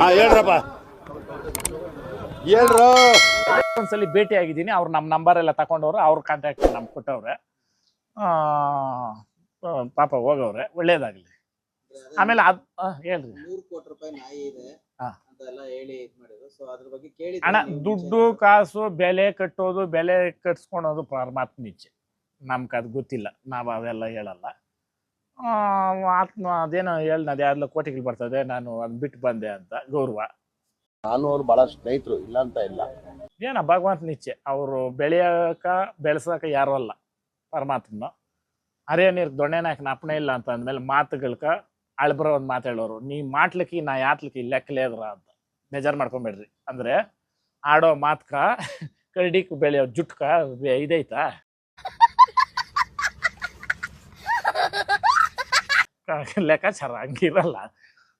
ಹಾ ಹೇಳ್ರಪ್ಪ. ಹೇಳ್ರು. ಒಂದ್ಸಲಿ ಭೇಟಿ ಆಗಿದ್ದೀನಿ. ಅವ್ರು ನಮ್ಮ ನಂಬರ್ ಎಲ್ಲ ತಗೊಂಡವ್ರು ಅವ್ರ ಕಾಂಟ್ಯಾಕ್ಟ್ ನಮ್ಗೆ ಕೊಟ್ಟವ್ರೆ. ಆ, ಆ, ಪಾಪ ಹೋಗವ್ರೆ ಒಳ್ಳೇದಾಗ್ಲಿ. ಆಮೇಲೆ ಅದ್ ಆ, ಹೇಳ್ರಿ. ನೂರು ಕೋಟಿ ರೂಪಾಯಿ ನಾಯಿ ಇದೆ ಹಾ. ಅಂತ ಎಲ್ಲ ಹೇಳಿ ಇದ್ ಮಾಡಿದ್ರು. ಸೊ ಅದ್ರ ಬಗ್ಗೆ ಕೇಳಿ ಹಣ ದುಡ್ಡು ಕಾಸು ಬೆಲೆ ಕಟ್ಟೋದು ಬೆಲೆ ಕಟ್ಸ್ಕೊಳೋದು ಪರಮಾತ್ಮ ಇಚ್ಛೆ ನಮ್ಗೆ ಅದು ಗೊತ್ತಿಲ್ಲ. ನಾವು ಅವೆಲ್ಲ ಹೇಳಲ್ಲ. ಆತ್ಮ ಅದೇನೋ ಹೇಳ್ದ ಅದ್ಯಾವ್ದೋ ಕೋಟಿಗಳು ಬರ್ತದೆ ನಾನು ಅದ್ ಬಿಟ್ಟು ಬಂದೆ ಅಂತ ಗೌರವ. ನಾನು ಅವ್ರು ಬಹಳ ಸ್ನೇಹಿತರು ಇಲ್ಲ ಅಂತ ಇಲ್ಲ. ಏನ ಭಗವಂತನ ಇಚ್ಛೆ ಅವರು ಬೆಳೆಯಕ ಬೆಳೆಸಕ ಯಾರು ಅಲ್ಲ ಪರಮಾತ್ಮನ. ಅರೇ ನೀರು ದೊಣ್ಣೆನಾಕ ಅಪ್ಪಣೆ ಇಲ್ಲ ಅಂತ ಅಂದ್ಮೇಲೆ ಮಾತುಗಳ್ಕ ಅಳ್ಬರೋ ಒಂದು ಮಾತಾಡೋರು ನೀ ಮಾಟ್ಲಿಕ್ಕೆ ನಾ ಯಾತ್ಲಿಕ್ಕೆ ಲೆಕ್ಕಲೇದ್ರ ಅಂತ. ಬೇಜಾರು ಮಾಡ್ಕೊಂಬೇಡ್ರಿ. ಅಂದ್ರೆ ಆಡೋ ಮಾತ್ಕ ಕರ್ಡಿಕ್ ಬೆಳೆಯೋ ಜುಟ್ಕ ಇದೈತಾ ಲೆಕ್ಕಾಚಾರ ಹಂಗಿರಲ್ಲ.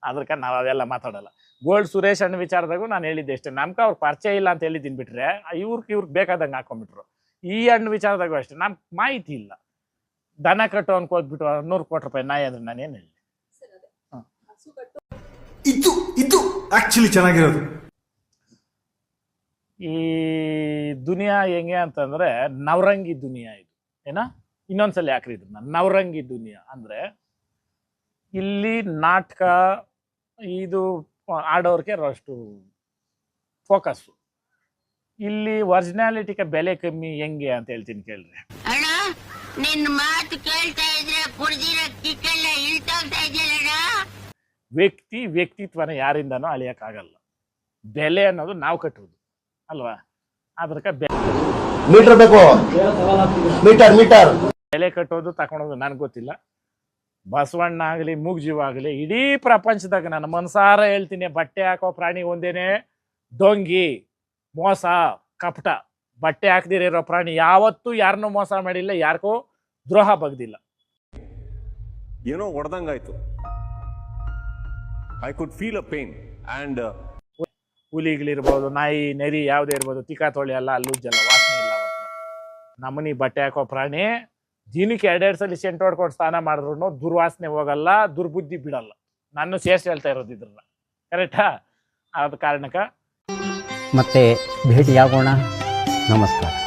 ಅದಕ್ಕೆ ನಾವು ಅವೆಲ್ಲ ಮಾತಾಡಲ್ಲ. ಗೋಲ್ಡ್ ಸುರೇಶ್ ಅಣ್ಣ ವಿಚಾರದಾಗೂ ನಾನು ಹೇಳಿದ್ದೆ ಅಷ್ಟೇ. ನಮ್ಗೆ ಅವ್ರ ಪರಿಚಯ ಇಲ್ಲ ಅಂತ ಹೇಳಿದ್ದೀನಿ ಬಿಟ್ರೆ ಇವ್ರಿಗೆ ಇವ್ರಿಗೆ ಬೇಕಾದಂಗೆ ಹಾಕೊಂಡ್ಬಿಟ್ರು ಈ ಹಣ್ಣು ವಿಚಾರದಾಗೂ ಅಷ್ಟೇ. ನಮ್ಗೆ ಮಾಹಿತಿ ಇಲ್ಲ. ದನ ಕಟ್ಟು ಅನ್ಕೋದ್ಬಿಟ್ಟು ನೂರು ಕೋಟಿ ರೂಪಾಯಿ ನಾಯಿ ಅಂದ್ರೆ ನಾನೇನು ಹೇಳಿ ಇದು ಇದು ಆಕ್ಚುಲಿ ಚೆನ್ನಾಗಿರೋದು. ಈ ದುನಿಯಾ ಹೆಂಗೆ ಅಂತಂದ್ರೆ ನವರಂಗಿ ದುನಿಯಾ ಇದು. ಏನ? ಇನ್ನೊಂದ್ಸಲ ಯಾಕ್ರಿ ಇದನ್ನ ನವರಂಗಿ ದುನಿಯಾ. ಅಂದ್ರೆ ಇಲ್ಲಿ ನಾಟಕ ಇದು ಆಡೋರ್ಗೆ ಅಷ್ಟು ಫೋಕಸ್ ಇಲ್ಲಿ ಒರಿಜಿನಾಲಿಟಿಗೆ ಬೆಲೆ ಕಮ್ಮಿ ಹೆಂಗೆ ಅಂತ ಹೇಳ್ತೀನಿ ಕೇಳ್ರಿ. ಅಣ್ಣ ನಿನ್ನ ಮಾತು ಕೇಳ್ತಾ ಇದ್ರೆ ಕುಡ್ದಿರೋ ಕಿಕ್ಕೆಲ್ಲ ಇಳ್ತೋಗ್ತಾ ವ್ಯಕ್ತಿ ವ್ಯಕ್ತಿತ್ವನ ಯಾರಿಂದನೂ ಅಳಿಯಕ್ಕಾಗಲ್ಲ. ಬೆಲೆ ಅನ್ನೋದು ನಾವು ಕಟ್ಟುವುದು. ಅಲ್ವಾ? ಅದಕ್ಕೆ ಬೆಲೆ ಮೀಟರ್ ಬೇಕು. Meter meter. ಬೆಲೆ ಕಟ್ಟೋದು ತಗೊಳೋದು ನನಗೆ ಗೊತ್ತಿಲ್ಲ. ಬಸವಣ್ಣ ಆಗಲಿ ಮೂಗ್ಜೀವ ಆಗಲಿ ಇಡೀ ಪ್ರಪಂಚದಾಗ ನಾನು ಮನ್ಸಾರ ಹೇಳ್ತೀನಿ ಬಟ್ಟೆ ಹಾಕೋ ಪ್ರಾಣಿ ಒಂದೇನೆ ದೊಂಗಿ ಮೋಸ ಕಪಟ. ಬಟ್ಟೆ ಹಾಕದಿರೋ ಪ್ರಾಣಿ ಯಾವತ್ತೂ ಯಾರನ್ನೂ ಮೋಸ ಮಾಡಿಲ್ಲ ಯಾರಿಗೂ ದ್ರೋಹ ಬಗ್ದಿಲ್ಲ. ಏನೋ ಹೊಡೆದಂಗಾಯ್ತು I could feel a pain and ಹುಲಿಗಳಿರ್ಬೋದು ನಾಯಿ ನೆರಿ ಯಾವುದೇ ಇರ್ಬೋದು ತಿಕ್ಕ ತೊಳಿ ಅಲ್ಲೂ ಜಲ ವಾಸನೆ ಇಲ್ಲ ನಮ್ಮನಿ ಬಟ್ಟೆ ಹಾಕೋ ಪ್ರಾಣಿ ದಿನಕ್ಕೆ ಎರಡೆರಡು ಸಲ ಸೆಂಟ್ ಹೊಡ್ಕೊಂಡು ಸ್ನಾನ ಮಾಡಿದ್ರು ದುರ್ವಾಸನೆ ಹೋಗಲ್ಲ, ದುರ್ಬುದ್ಧಿ ಬಿಡಲ್ಲ. ನಾನು ಸೇರ್ಸಿ ಹೇಳ್ತಾ ಇರೋದು ಇದ್ರನ್ನ. ಕರೆಕ್ಟಾ ಆದ ಕಾರಣಕ್ಕೆ. ಮತ್ತೆ ಭೇಟಿಯಾಗೋಣ. ನಮಸ್ಕಾರ.